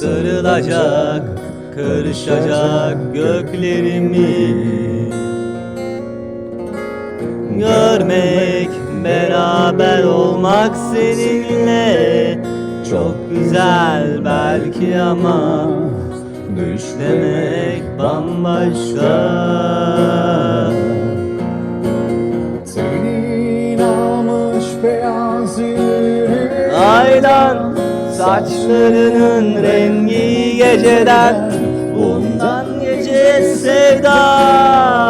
Sarılacak, kırışacak göklerimi. Görmek, beraber olmak seninle Çok güzel belki ama Düş demek bambaşka saçlarının rengi geceden Bundan gece sevdam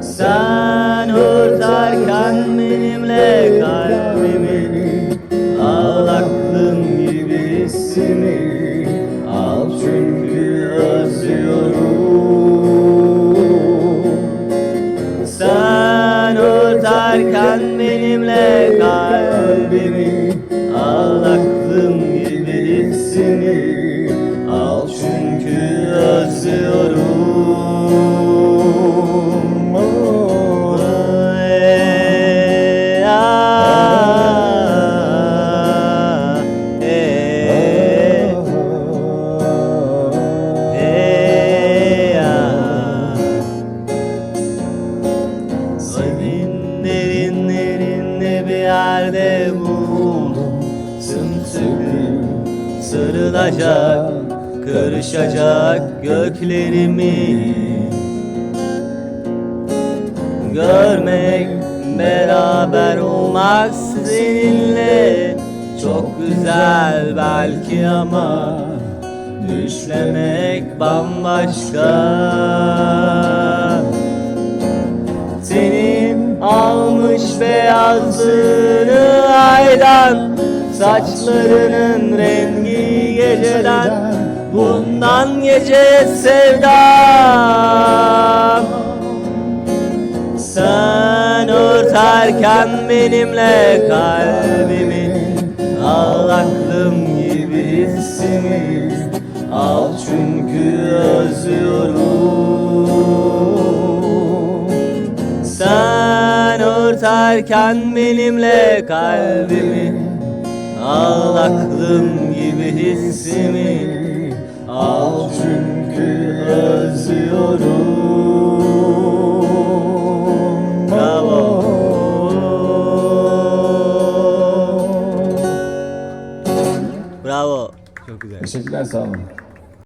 Sen örterken benimle kalbimi Sımsıkı sarılacak Kırışacak göklerimi. Görmek, beraber olmak seninle. Çok güzel belki ama Düşlemek bambaşka. Senin almış beyazlığını aydan Saçlarının rengi geceden Bundan gece sevdam. Sen örterken benimle kalbimi Al aklım gibi hissimi Al çünkü özlüyorum. Sen örterken benimle kalbimi Al aklım gibi hissimi Al çünkü özlüyorum. Bravo. Çok güzel. Teşekkürler sağ olun.